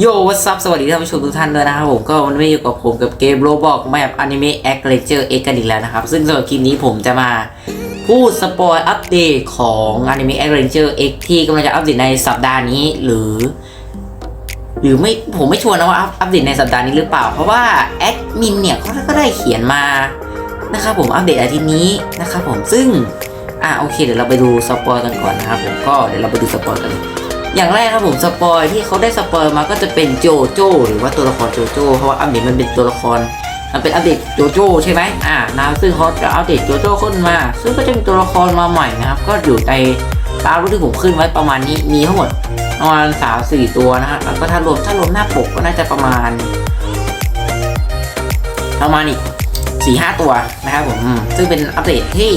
โยวัสซับสวัสดีท่านผู้ชมทุกท่านด้วยนะครับผมก็วันนี้อยู่กับผมกับเกมโรบอกแมปอนิเมะแอคเลเจอร์เอ็กกันอีกแล้วนะครับ ซึ่งสำหรับคลิปนี้ผมจะมาพูดสปอยอัปเดตของอนิเมะแอคเลเจอร์เอ็กที่กำลังจะอัปเดตในสัปดาห์นี้หรือ หรือไม่ผมไม่ชัวร์นะว่าอัปอัปเดตในสัปดาห์นี้หรือเปล่า เพราะว่าแอดมินเนี่ยเขาก็ได้เขียนมานะครับผมอัปเดตอาทิตย์นี้นะครับผมซึ่งอะโอเคเดี๋ยวเราไปดูสปอยกันก่อนนะครับผมก็เดี๋ยวเราไปดูสปอยกันเลย อย่างแรกครับผมสปอยที่เขาได้สปอยมาก็จะเป็นโจโจ้หรือว่าตัวละครโจโจ้เพราะว่าอัปเดตมันเป็นตัวละครมันเป็นอัปเดตโจโจ้ใช่ไหมอ่านะซึ่งเขาจะอัปเดตโจโจ้ขึ้นมา ซึ่งก็จะมีตัวละครมาใหม่นะครับก็อยู่ในตามรูปที่ผมขึ้นไว้ประมาณนี้มีทั้งหมดประมาณสามสี่ตัวนะฮะแล้วก็ถ้ารวมถ้ารวมหน้าปกก็น่าจะประมาณ ประมาณอีกสี่ห้าตัวนะครับผมอืมซึ่งเป็นอัปเดตที่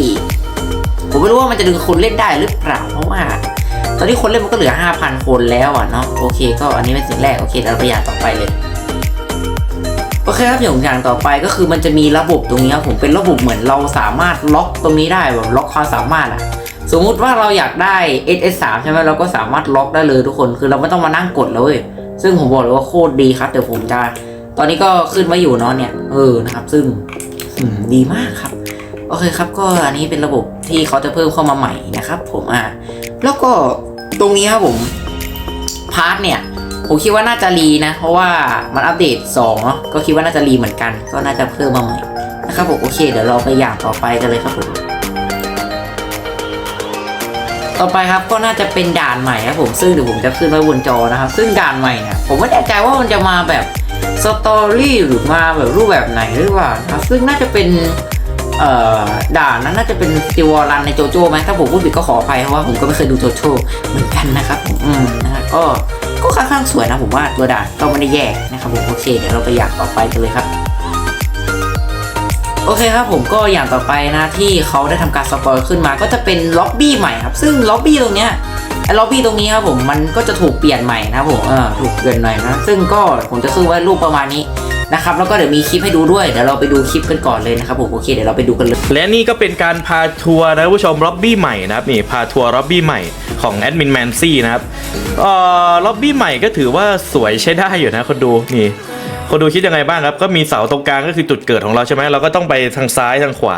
ผมไม่รู้ว่ามันจะดึงคนเล่นได้หรือเปล่าเพราะว่า ตอนนี้คนเล่นมันก็เหลือ 5,000 คนแล้วอะเนาะโอเค ก็อันนี้เป็นสิ่งแรกโอเคเราไปอย่างต่อไปเลยโอเคครับอย่างอย่างต่อไปก็คือมันจะมีระบบตรงนี้ครับผมเป็นระบบเหมือนเราสามารถล็อกตรงนี้ได้แบบล็อกความสามารถอะสมมุติว่าเราอยากได้ SS3 ใช่ไหมเราก็สามารถล็อกได้เลยทุกคนคือเราไม่ต้องมานั่งกดแล้วเว้ยซึ่งผมบอกเลยว่าโคตรดีครับเดี๋ยวผมจะตอนนี้ก็ขึ้นมาอยู่เนาะเนี่ยเออนะครับ ซึ่งดีมากครับโอเคครับก็อันนี้เป็นระบบที่เขาจะเพิ่มเข้ามาใหม่นะครับ ผมอะแล้วก็ ตรงนี้ครับผมพาร์ทเนี่ยผมคิดว่าน่าจะรีนะ เพราะว่ามันอัปเดต2เนาะก็คิดว่าน่าจะรีเหมือนกัน ก็น่าจะเพิ่มมาใหม่นะครับผมโอเค เดี๋ยวเราไปอย่างต่อไปกันเลยครับผมต่อไปครับก็น่าจะเป็นด่านใหม่ครับผมซึ่งเดี๋ยวผมจะขึ้นไว้บนจอนะครับ ซึ่งด่านใหม่เนี่ยผมไม่แน่ใจว่ามันจะมาแบบสตอรี่หรือมาแบบรูปแบบไหนหรือเปล่าครับซึ่งน่าจะเป็น เอ่อด่านนั้นน่าจะเป็นสติวอรันในโจโจ้ไหมถ้าผมพูดผิดก็ขออภัยเพราะว่าผมก็ไม่เคยดูโจโจ้เหมือนกันนะครับอืมนะฮะก็ก็ค่อนข้างสวยนะผมว่าตัวด่านก็ไม่ได้แย่นะครับผมโอเคเดี๋ยวเราไปอย่างต่อไปกันเลยครับโอเคครับผมก็อย่างต่อไปนะที่เขาได้ทำการสปอยขึ้นมาก็จะเป็นล็อบบี้ใหม่ครับ ซึ่งล็อบบี้ตรงเนี้ยไอ้ล็อบบี้ตรงนี้ครับผมมันก็จะถูกเปลี่ยนใหม่นะครับผมเออถูกเปลี่ยนหม่นะซึ่งก็ผมจะขึ้นไว้รูปประมาณนี้ นะครับแล้วก็เดี๋ยวมีคลิปให้ดูด้วยเดี๋ยวเราไปดูคลิปกันก่อนเลยนะครับผมโอเคเดี๋ยวเราไปดูกันเลย และนี่ก็เป็นการพาทัวร์นะผู้ชมล็อบบี้ใหม่นะครับนี่พาทัวร์ล็อบบี้ใหม่ของแอดมินแมนซี่นะครับเอ่อล็อบบี้ใหม่ก็ถือว่าสวยใช้ได้อยู่นะคนดูนี่ คนดูคิดยังไงบ้างครับ ก็มีเสาตรงกลางก็คือจุดเกิดของเราใช่ไหมเราก็ต้องไปทางซ้ายทางขวา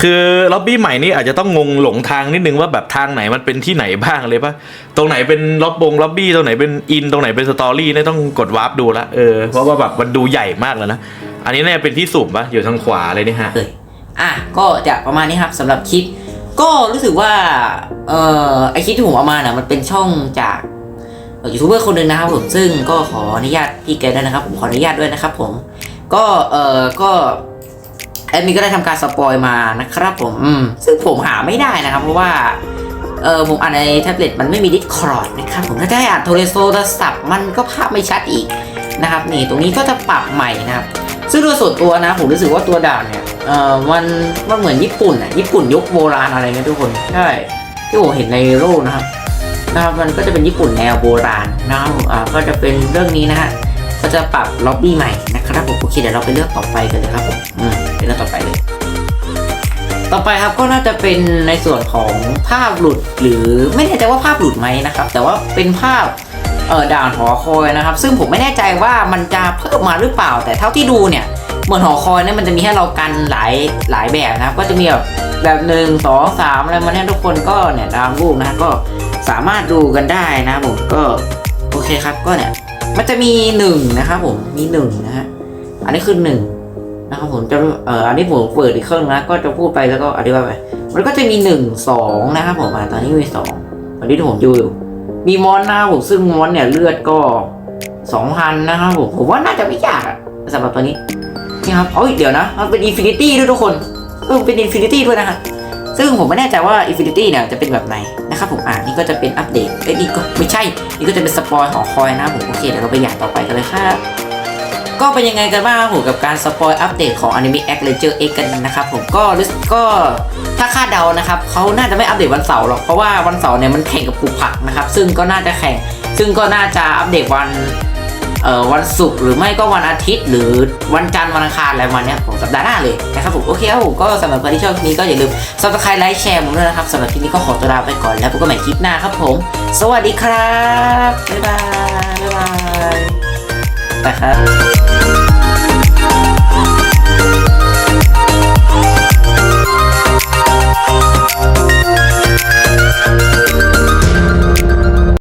คือล็อบบี้ใหม่นี่อาจจะต้องงงหลงทางนิดนึงว่าแบบทางไหนมันเป็นที่ไหนบ้างเลยปะตรงไหนเป็นล็อบบงล็อบบี้ตรงไหนเป็นอินตรงไหนเป็นสตอรี่เนี่ยต้องกดวาร์ปดูละเออเพราะว่าแบบมันดูใหญ่มากแล้วนะอันนี้เนี่ยเป็นที่สุ่มปะอยู่ทางขวาเลยนี่ฮะเลยอะก็จะประมาณนี้ครับสำหรับคลิป ก็รู้สึกว่าเอ่อไอคลิปที่ผมเอามาเนี่ยมันเป็นช่องจาก ยูทูบเบอร์คนหนึ่งนะครับผมซึ่งก็ขออนุญาตพี่แกด้วยนะครับ ผมขออนุญาตด้วยนะครับ ผมก็เอ่อก็แอดมินก็ได้ทำการสปอยมานะครับ ผมอืมซึ่งผมหาไม่ได้นะครับ เพราะว่าเออผมอ่านในแท็บเล็ตมันไม่มีดิสคอร์ดนะครับผมถ้าจะให้อ่านโทรศัพท์มันก็ภาพไม่ชัดอีกนะครับ นี่ตรงนี้ก็จะปรับใหม่นะครับ ซึ่งโดยส่วนตัวนะผมรู้สึกว่าตัวดานเนี่ยเออมันมันเหมือนญี่ปุ่นอะญี่ปุ่นยุคโบราณอะไรเงี้ยทุกคนใช่ที่ผมเห็นในโลกนะครับ นะครับมันก็จะเป็นญี่ปุ่นแนวโบราณนะครับก็จะเป็นเรื่องนี้นะฮะก็จะปรับล็อบบี้ใหม่นะครับผมโอเคเดี๋ยวเราไปเลือกต่อไปกันเลยครับผมอืมไปเลือกต่อไปเลย ต่อไปครับก็น่าจะเป็นในส่วนของภาพหลุดหรือไม่แน่ใจว่าภาพหลุดไหมนะครับ แต่ว่าเป็นภาพเออด่านหอคอยนะครับ ซึ่งผมไม่แน่ใจว่ามันจะเพิ่มมาหรือเปล่า แต่เท่าที่ดูเนี่ยเหมือนหอคอยเนี่ยมันจะมีให้เรากันหลายหลายแบบนะครับ ก็จะมีแบบแบบหนึ่งสองสามอะไรมาเนี่ยทุกคนก็เนี่ยตามรูปนะก็ สามารถดูกันได้นะผมก็โอเคครับก็เนี่ยมันจะมีหนึ่งนะครับผมมีหนึ่งนะฮะอันนี้คือหนึ่งนะครับผมจะเอ่ออันนี้ผมเปิดอีกเครื่องนะก็จะพูดไปแล้วก็อธิบายไปมันก็จะมีหนึ่งสองนะครับผมอ่าตอนนี้มีสองตอนนี้ที่ผมดูอยู่มีมอนนะผมซึ่งมอนเนี่ยเลือดก็สองพันนะครับผมผมว่าน่าจะไม่ยากอะสำหรับตัวนี้นี่ครับเอ้ยเดี๋ยวนะมันเป็นอินฟินิตี้ด้วยทุกคนเออเป็นอินฟินิตี้ด้วยนะฮะ ซึ่งผมไม่แน่ใจว่าอินฟินิตี้เนี่ยจะเป็นแบบไหนนะครับผมอ่านี่ก็จะเป็นอัปเดตเอ้ยนี่ก็ไม่ใช่ นี่ก็จะเป็นสปอยหอคอยนะผมโอเคเดี๋ยวเราไปอย่างต่อไปกันเลยครับก็เป็นยังไงกันบ้างผมกับการสปอยอัปเดตของ Anime X Ranger X กันนะครับผมก็รู้สึกก็ถ้าคาดเดานะครับเขาน่าจะไม่อัปเดตวันเสาร์หรอกเพราะว่าวันเสาร์เนี่ยมันแข่งกับปลูกผักนะครับซึ่งก็น่าจะแข่ง ซึ่งก็น่าจะอัปเดตวัน วันศุกร์หรือไม่ก็วันอาทิตย์ หรือวันจันทร์วันอังคารอะไรวันเนี้ยของสัปดาห์หน้าเลยนะครับผมโอเคครับผมก็สำหรับใครที่ชอบคลิปนี้ก็อย่าลืมซับสไคร้ไลค์แชร์ผมด้วยนะครับสำหรับคลิปนี้ก็ขอตัวลาไปก่อนแล้วพบกันใหม่คลิปหน้าครับผม สวัสดีครับบ๊ายบายบ๊ายบายนะครับ